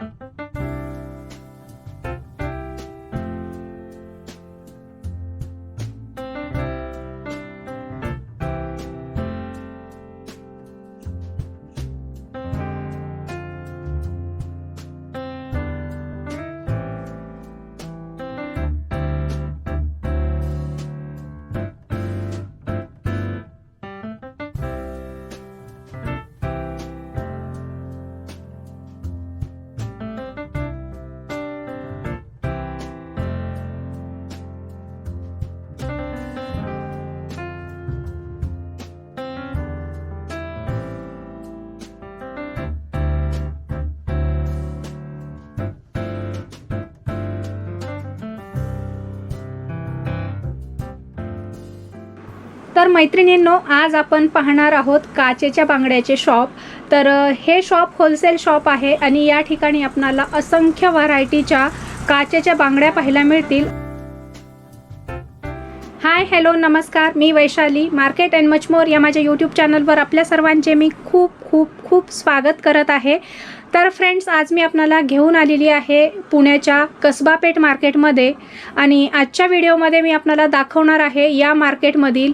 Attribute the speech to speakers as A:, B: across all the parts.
A: you तर मैत्रिणींनो आज आपण पाहणार आहोत काचेच्या बांगड्याचे शॉप. तर हे शॉप होलसेल शॉप आहे आणि या ठिकाणी आपणाला असंख्य व्हरायटीच्या काचेच्या बांगड्या पाहायला मिळतील. हाय हॅलो नमस्कार. मी Vaishali market and much more या माझ्या यूट्यूब चॅनलवर आपल्या सर्वांचे मी खूप खूप खूप स्वागत करत आहे. तर फ्रेंड्स आज मी आपणाला घेऊन आलेली आहे पुण्याच्या कसबापेठ मार्केटमध्ये आणि आजच्या व्हिडिओमध्ये मी आपणाला दाखवणार आहे या मार्केटमधील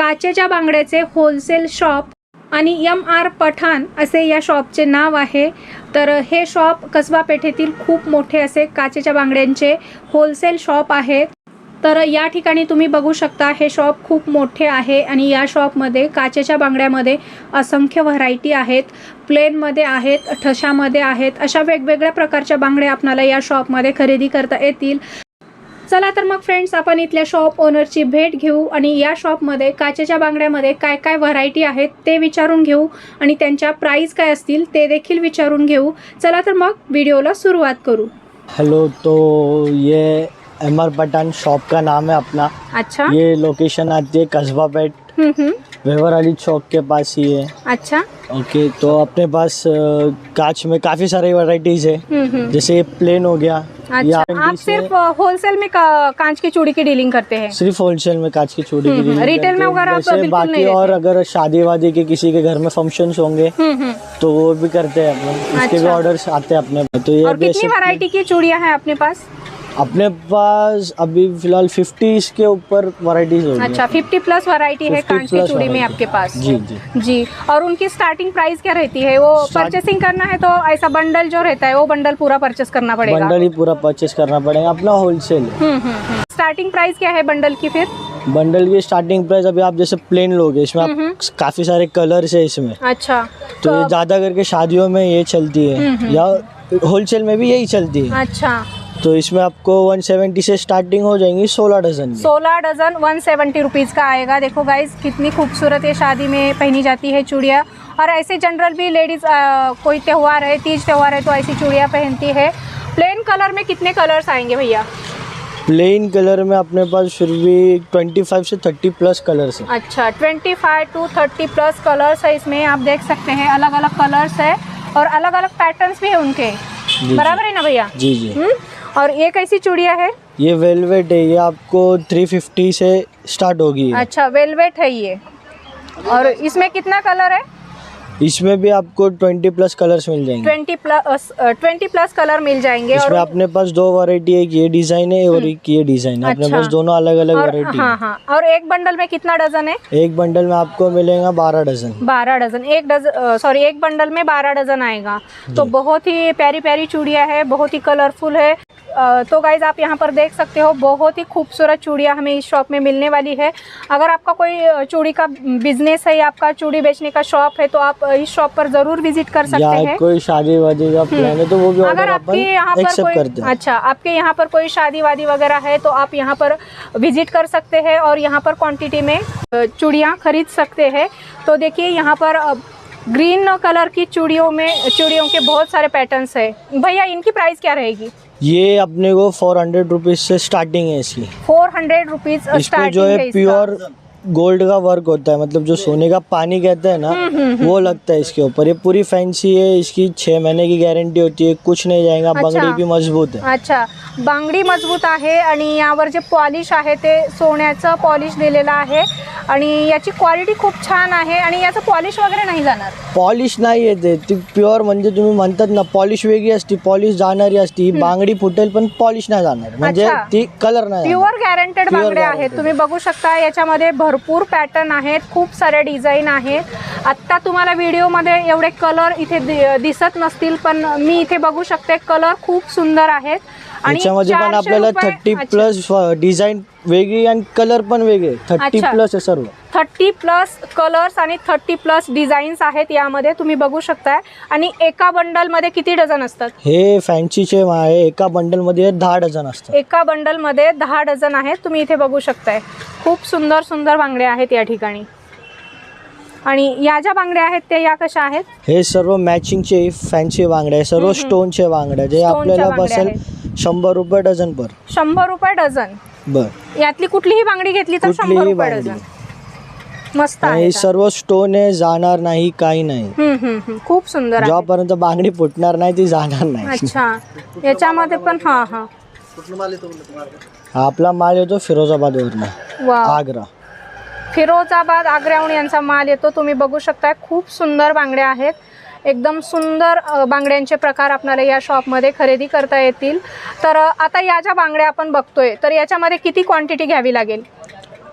A: काचेच्या बांगड्याचे होलसेल शॉप आणि यम आर पठाण असे या शॉपचे नाव आहे. तर हे शॉप कसबा पेठेतील खूप मोठे असे काचेच्या बांगड्यांचे होलसेल शॉप आहे. तर या ठिकाणी तुम्ही बघू शकता हे शॉप खूप मोठे आहे आणि या शॉपमध्ये काचेच्या बांगड्यामध्ये असंख्य व्हरायटी आहेत. प्लेनमध्ये आहेत ठशामध्ये आहेत अशा वेगवेगळ्या प्रकारच्या बांगड्या आपणाला या शॉपमध्ये खरेदी करता येतील. चला तर मग फ्रेंड्स आपण इथल्या शॉप ओनरची भेट घेऊ आणि या शॉपमध्ये काचेच्या बांगड्यामध्ये काय काय व्हरायटी आहेत ते विचारून घेऊ आणि त्यांच्या प्राईस काय असतील ते देखील विचारून घेऊ. चला तर मग व्हिडिओला सुरुवात करू.
B: हेलो तो ये एम आर पठान शॉप का नाम है अपना।
A: अच्छा।
B: ये लोकेशन आती है कस्बा पेट वेवर अली चौक के पास ही है।
A: अच्छा।
B: ओके तो अपने पास कांच में काफ़ी सारी वैरायटीज़ है। जैसे ये प्लेन हो गया
A: अच्छा आप सिर्फ़ होलसेल में का- कांच की चूड़ी की डीलिंग करते हैं?
B: सिर्फ़ होलसेल में कांच की चूड़ी की डीलिंग
A: रिटेल में
B: अगर
A: वगैरह आप बिल्कुल
B: बाकी
A: नहीं
B: और अगर शादी वादी के किसी के घर में फ़ंक्शन होंगे
A: हम्म हम्म।
B: तो वो भी करते हैं अपने उसके भी ऑर्डर आते हैं अपने। तो ये
A: और कितनी वैरायटी की चूड़िया है अपने पास?
B: अपने पास अभी फ़िलहाल फिफ्टी के ऊपर वैरायटीज होगी।
A: अच्छा फिफ्टी प्लस वैरायटी है कांच की चूड़ी में आपके पास।
B: जी जी।
A: जी और उनकी स्टार्टिंग प्राइस क्या रहती है? वो परचेसिंग करना है तो ऐसा बंडल जो रहता है वो बंडल पूरा परचेस करना पड़ेगा।
B: बंडल ही पूरा परचेस करना पड़ेगा अपना होलसेल
A: हम्म हम्म हम्म। स्टार्टिंग प्राइस क्या है बंडल की फिर?
B: बंडल की स्टार्टिंग प्राइस अभी आप जैसे प्लेन लोगे इसमें
A: हम्म,
B: आप काफ़ी सारे कलर्स है इसमें।
A: अच्छा
B: तो ये ज़्यादा करके शादियों में ये चलती
A: हम्म,
B: है
A: हम्म।
B: या होलसेल में भी यही चलती है।
A: अच्छा
B: तो इसमें आपको 170 से स्टार्टिंग हो जाएँगी 16 डजन की।
A: सोलह डजन वन सेवेंटी रुपीज़ का आएगा। देखो गाइज़ कितनी खूबसूरत ये शादी में पहनी जाती है चूड़ियाँ। और ऐसे जनरल भी लेडीज़ कोई त्यौहार है तीज त्यौहार है तो ऐसी चूड़ियाँ पहनती है। प्लेन कलर में कितने कलर्स आएँगे भैया?
B: प्लेन कलर में अपने पास फिर भी 25 से 30 प्लस कलर्स है।
A: अच्छा twenty five two thirty plus colours है इसमें आप देख सकते हैं। अलग अलग कलर्स है और अलग अलग पैटर्न्स भी है उनके। बराबर है ना भैया?
B: जी जी।
A: हम्म? और ये कैसी चूड़िया है?
B: ये वेलवेट है ये आपको 350 से स्टार्ट होगी
A: अच्छा वेलवेट है ये। और इसमें कितना कलर है?
B: इसमें भी आपको 20 प्लस कलर्स मिल जाएँगे।
A: Twenty plus twenty plus colour mill जाएँगे
B: इसमें
A: और
B: अपने पास दो वैरायटी है एक ये डिज़ाइन है और एक ये डिज़ाइन है। अपने
A: अच्छा।
B: पास दोनों अलग अलग वैरायटी
A: हाँ हाँ। और एक बंडल में कितना डजन है?
B: एक बंडल में आपको मिलेगा बारह डजन
A: बारह डजन एक डजन सॉरी एक बंडल में बारह डजन आएगा। तो बहुत ही प्यारी प्यारी चूड़िया है बहुत ही कलरफुल है। तो गाइज़ आप यहाँ पर देख सकते हो बहुत ही खूबसूरत चूड़ियाँ हमें इस शॉप में मिलने वाली है। अगर आपका कोई चूड़ी का बिज़नेस है या आपका चूड़ी बेचने का शॉप है तो आप इस शॉप पर ज़रूर विज़िट कर सकते हैं।
B: कोई शादी वादी का प्लान है तो वो भी
A: अगर आपके यहाँ पर कोई अच्छा आपके यहाँ पर कोई शादी वादी वगैरह है तो आप यहाँ पर विज़िट कर सकते हैं और यहाँ पर क्वान्टिटी में चूड़ियाँ खरीद सकते हैं। तो देखिए यहाँ पर ग्रीन कलर की चूड़ियों में चूड़ियों के बहुत सारे पैटर्न्स है। भैया इनकी प्राइस क्या रहेगी?
B: ये अपने को फोर हंड्रेड रुपीज से स्टार्टिंग है इसकी।
A: फोर हंड्रेड रुपीज
B: जो है प्योर गोल्ड का वर्क होता है मतलब जो सोने का पानी कहते हैं ना वो लगता है इसके ऊपर। ये पूरी फैंसी है इसकी छह महीने की गारंटी होती है कुछ नहीं जाएगा
A: अच्छा।
B: बंगड़ी भी मजबूत है।
A: अच्छा बांगडी मजबूत आहे आणि यावर जे पॉलिश आहे ते सोन्याचं पॉलिश दिलेलं आहे आणि याची क्वालिटी खूप छान आहे आणि याचं पॉलिश वगैरे नाही जाणार.
B: पॉलिश नाही येते ती. प्युअर म्हणजे तुम्ही म्हणतात ना पॉलिश वेगळी असती पॉलिश जाणारी असती. ही बांगडी फुटेल पण पॉलिश नाही जाणार. म्हणजे
A: अच्छा.
B: ती कलर नाही जाणार.
A: प्युअर गॅरंटेड
B: Pure
A: बांगड्या आहेत.
B: guaranteed.
A: तुम्ही बघू शकता याच्यामध्ये भरपूर पॅटर्न आहेत खूप साऱ्या डिझाईन आहेत. आत्ता तुम्हाला व्हिडिओमध्ये एवढे कलर इथे दि- दिसत नसतील पण मी इथे बघू शकते कलर खूप सुंदर आहेत.
B: याच्यामध्ये पण
A: 400
B: आपल्याला थर्टी. प्लस डिझाईन वेगळी आणि कलर पण वेगळे. थर्टी. प्लस आहे सर्व.
A: थर्टी प्लस कलर्स आणि थर्टी प्लस डिझाईन्स आहेत यामध्ये. तुम्ही बघू शकताय. आणि एका बंडलमध्ये किती डझन असतात?
B: हे फॅन्सीचे आहे एका बंडलमध्ये दहा डझन असतात.
A: एका बंडलमध्ये दहा डझन आहेत. तुम्ही इथे बघू शकताय. खूप सुंदर सुंदर बांगड्या आहेत या ठिकाणी. आणि या ज्या बांगड्या आहेत त्या या कशा आहेत?
B: हे सर्व मॅचिंगचे फॅन्सी बांगड्या सर्व स्टोनचे बांगड्या जे आपल्याला बसेल शंभर रुपये डझन पर.
A: शंभर रुपये डझन.
B: बर.
A: यातली कुठलीही बांगडी घेतली तर शंभर
B: कुठलीही
A: रुपये
B: बांगडी.
A: डझन. मस्त
B: आणि
A: आहे
B: हे सर्व स्टोन आहे जाणार नाही काही नाही.
A: हम्म, हम्म, हम्म. खूप सुंदर आहे.
B: जेव्हापर्यंत बांगडी फुटणार नाही ती जाणार नाही.
A: अच्छा. याच्यामध्ये पण हा हा.
B: हा आपला माल येतो फिरोजाबाद वरनं
A: वा
B: आग्रा.
A: फिरोजाबाद आग्र्याहून यांचा माल येतो. तुम्ही बघू शकताय खूप सुंदर बांगड्या आहेत. एकदम सुंदर बांगड्यांचे प्रकार आपल्याला या शॉपमध्ये खरेदी करता येतील. तर आता या ज्या बांगड्या आपण बघतोय तर याच्यामध्ये किती क्वांटिटी घ्यावी लागेल?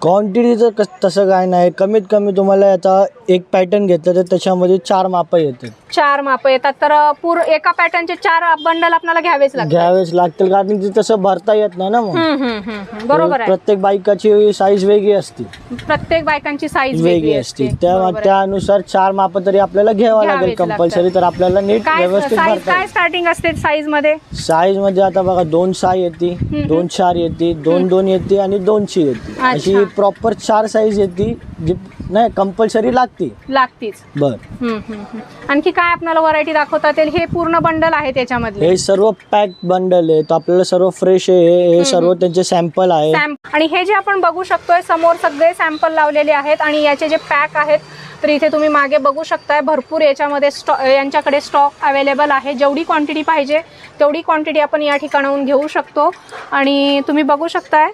B: क्वांटिटीचं कस तसं काय नाही. कमीत कमी तुम्हाला याचा एक पॅटर्न घेतलं तर त्याच्यामध्ये चार मापं येतात
A: चार माप येतात. तर पूर एका पॅटर्नचे चार बंडल आपल्याला घ्यावेच लागतात.
B: घ्यावेच लागतील कारण ते तसं भरता येत नाही ना मग.
A: हम्म, हम्म, हम्म, हम्म. बरोबर आहे.
B: प्रत्येक बाईकाची साईज वेगळी असते.
A: प्रत्येक बायकांची साईज
B: वेगळी असते. त्या
A: बरोबर आहे.
B: त्यानुसार चार माप तरी आपल्याला घ्यावं लागेल
A: घ्यावेच
B: कंपल्सरी. तर आपल्याला नीट
A: काय
B: व्यवस्थित
A: साईज
B: भरता
A: काय स्टार्टिंग असते
B: साईजमध्ये? साईजमध्ये आता बघा दोन सहा येते दोन चार येते दोन दोन येते आणि दोनशे येते. अशी. प्रॉपर चार साईज येते जी नाही कंपल्सरी लागते.
A: लागतीच.
B: बर.
A: हम्म, हम्म, हम्म. आणखी काय आपल्याला व्हरायटी दाखवता येईल हे पूर्ण बंडल आहे त्याच्यामध्ये
B: हे सर्व पॅक बंडल आहे तर आपल्याला सर्व फ्रेश आहे. हे सर्व त्यांचे सॅम्पल आहे
A: सॅम्प आणि हे जे आपण बघू शकतोय समोर सगळे सॅम्पल लावलेले आहेत आणि याचे जे पॅक आहेत तर इथे तुम्ही मागे बघू शकताय भरपूर याच्यामध्ये स्टॉ यांच्याकडे स्टॉक अवेलेबल आहे. जेवढी क्वांटिटी पाहिजे तेवढी क्वांटिटी आपण या ठिकाणाहून घेऊ शकतो. आणि तुम्ही बघू शकताय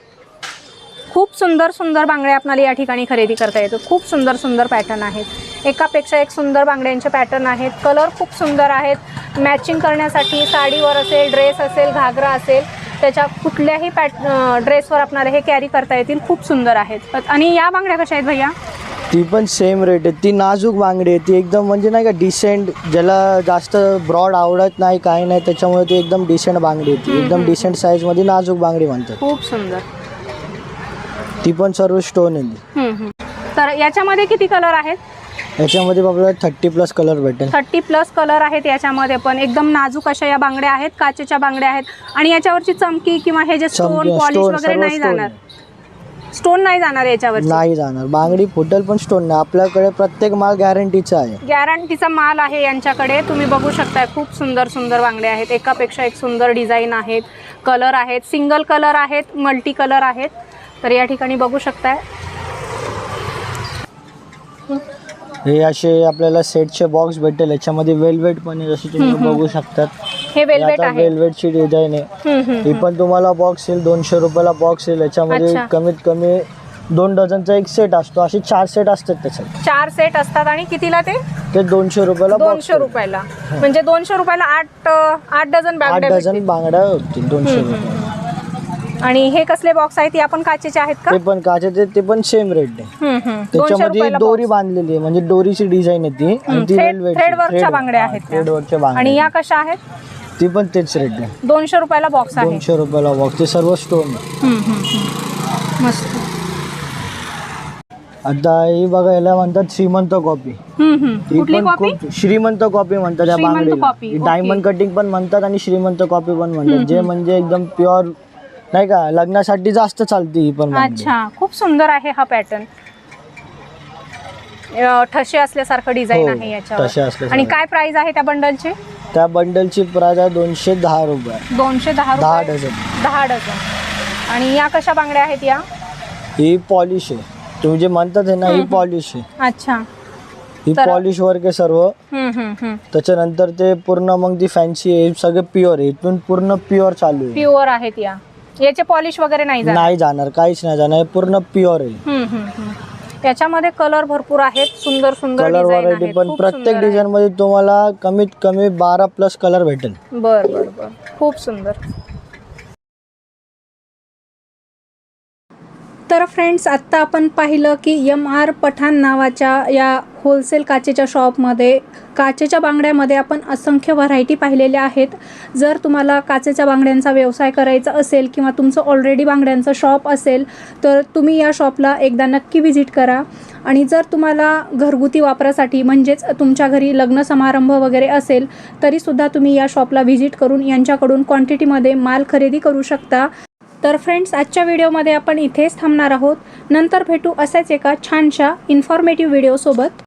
A: खूप सुंदर सुंदर बांगड्या आपल्याला या ठिकाणी खरेदी करता येतो खूप सुंदर सुंदर पॅटर्न आहेत. एकापेक्षा एक सुंदर बांगड्यांचे पॅटर्न आहेत. कलर खूप सुंदर आहेत. मॅचिंग करण्यासाठी साडीवर असेल ड्रेस असेल घागरा असेल त्याच्या कुठल्याही पॅट ड्रेसवर आपल्याला हे कॅरी करता येतील. खूप सुंदर आहेत. आणि या बांगड्या कशा आहेत भैया?
B: ती पण सेम रेट आहे ती नाजूक बांगडी आहे. ती एकदम म्हणजे नाही का डिसेंट ज्याला जास्त ब्रॉड आवडत नाही काही नाही त्याच्यामुळे ती एकदम डिसेंट बांगडी आहे. ती एकदम डिसेंट साईजमध्ये नाजूक बांगडी म्हणतात.
A: खूप सुंदर.
B: ती पण सर्व स्टोन.
A: हम्म, हम्म. तर याच्यामध्ये किती कलर आहेत?
B: याच्यामध्ये आपल्याला थर्टी प्लस कलर भेटेल.
A: थर्टी प्लस कलर आहेत याच्यामध्ये पण. एकदम नाजूक अशा या बांगड्या आहेत काचेच्या बांगड्या आहेत. आणि याच्यावरची चमकी किंवा हे जे स्टोन पॉलिश वगैरे
B: सर्व
A: नाही जाणार. स्टोन नाही जाणार याच्यावर
B: नाही जाणार. बांगडी फुटेल पण स्टोन नाही. आपल्याकडे प्रत्येक माल गॅरंटीचा आहे.
A: गॅरंटीचा माल आहे यांच्याकडे. तुम्ही बघू शकताय खूप सुंदर सुंदर बांगड्या आहेत. एकापेक्षा एक सुंदर डिझाईन आहेत. कलर आहेत. सिंगल कलर आहेत मल्टी कलर आहेत. तर या ठिकाणी बघू शकताय.
B: हे असे आपल्याला सेटचे बॉक्स भेटेल याच्यामध्ये वेलवेट पण आहे जसे तुम्ही बघू शकतात.
A: हे वेलवेट
B: आता
A: आहे.
B: वेलवेटची डिझाईन आहे. ही पण तुम्हाला बॉक्स येईल दोनशे रुपयाला बॉक्स येईल. याच्यामध्ये
A: अच्छा.
B: कमीत कमी दोन डझनचा एक सेट असतो. असे चार सेट असतात त्याच्यात.
A: चार सेट असतात आणि कितीला ते?
B: ते दोनशे रुपयाला बॉक्स
A: दोनशे रुपयाला. म्हणजे दोनशे रुपयाला आठ अं, आठ डझन
B: आठ डझन. बांगड्या होतील दोनशे रुपये
A: आणि हे कसले बॉक्स आहेत? ते आपण काचेचे आहेत का?
B: ते पण काचेचे ते पण सेम रेट आहे त्याच्यामध्ये दोरी. बांधलेली आहे म्हणजे दोरीची डिझाईन आहे ती आणि ती
A: थ्रेड- थ्रेडवर्कच्या बांगड्या आहेत त्या. आणि या कशा आहेत?
B: ती पण तेच रेट आहे
A: दोनशे रुपयाला बॉक्स आहे.
B: दोनशे रुपयाला बॉक्स ते सर्व स्टोन
A: हम्म, हम्म, हम्म. मस्त.
B: आता ही बघा याला म्हणतात श्रीमंत कॉपी
A: हम्म, हम्म. कुठली
B: पण
A: कॉपी
B: खूप श्रीमंत कॉपी म्हणतात या
A: श्रीमंत
B: बांगडीला. डायमंड कटिंग पण म्हणतात आणि श्रीमंत कॉपी पण म्हणतात. जे म्हणजे एकदम प्युअर नाही का? लग्नासाठी जास्त चालते ही पण.
A: अच्छा खूप सुंदर आहे हा पॅटर्न ठसे असल्यासारखं डिझाईन
B: हो,
A: आहे याच्यावर.
B: ठसे असल्यासारखं.
A: आणि काय प्राइस आहे त्या बंडलची
B: त्या बंडलची प्राइस आहे दोनशे दहा रुपये.
A: दोनशे दहा
B: दहा
A: रुपये?
B: डझन.
A: दहा डझन. आणि या कशा बांगड्या आहेत या?
B: ही पॉलिश आहे. तुम्ही जे म्हणतात आहे ना ही पॉलिश आहे.
A: अच्छा.
B: ही
A: तर-
B: पॉलिश वर्क आहे सर्व.
A: हम्म, हम्म, हम्म.
B: त्याच्यानंतर ते पूर्ण मग ती फॅन्सी आहे सगळे प्युअर आहे. इथून पूर्ण प्युअर चालू आहे.
A: प्युअर आहेत या. याचे पॉलिश वगैरे नाही जाणार?
B: नाही जाणार काहीच नाही जाणार हे पूर्ण प्युअर आहे.
A: हम्म, हम्म, हम्म. याच्यामध्ये कलर भरपूर आहेत सुंदर सुंदर
B: कलर
A: डिझाईन
B: व्हरायटी
A: आहेत
B: पण
A: खूप
B: प्रत्येक
A: सुंदर.
B: डिझाईन मध्ये तुम्हाला कमीत कमी बारा प्लस कलर भेटेल.
A: बर बर बर. खूप सुंदर. तर फ्रेंड्स आत्ता आपण पाहिलं की यम आर पठाण नावाच्या या होलसेल काचेच्या शॉपमध्ये काचेच्या बांगड्यामध्ये आपण असंख्य व्हरायटी पाहिलेल्या आहेत. जर तुम्हाला काचेच्या बांगड्यांचा व्यवसाय करायचा असेल किंवा तुमचं ऑलरेडी बांगड्यांचं शॉप असेल तर तुम्ही या शॉपला एकदा नक्की व्हिजिट करा. आणि जर तुम्हाला घरगुती वापरासाठी म्हणजेच तुमच्या घरी लग्न समारंभ वगैरे असेल तरीसुद्धा तुम्ही या शॉपला व्हिजिट करून यांच्याकडून क्वांटिटीमध्ये माल खरेदी करू शकता. तर फ्रेंड्स आजच्या व्हिडिओमध्ये आपण इथेच थांबणार आहोत. नंतर भेटू असेच एका छानशा इन्फॉर्मेटिव्ह व्हिडिओसोबत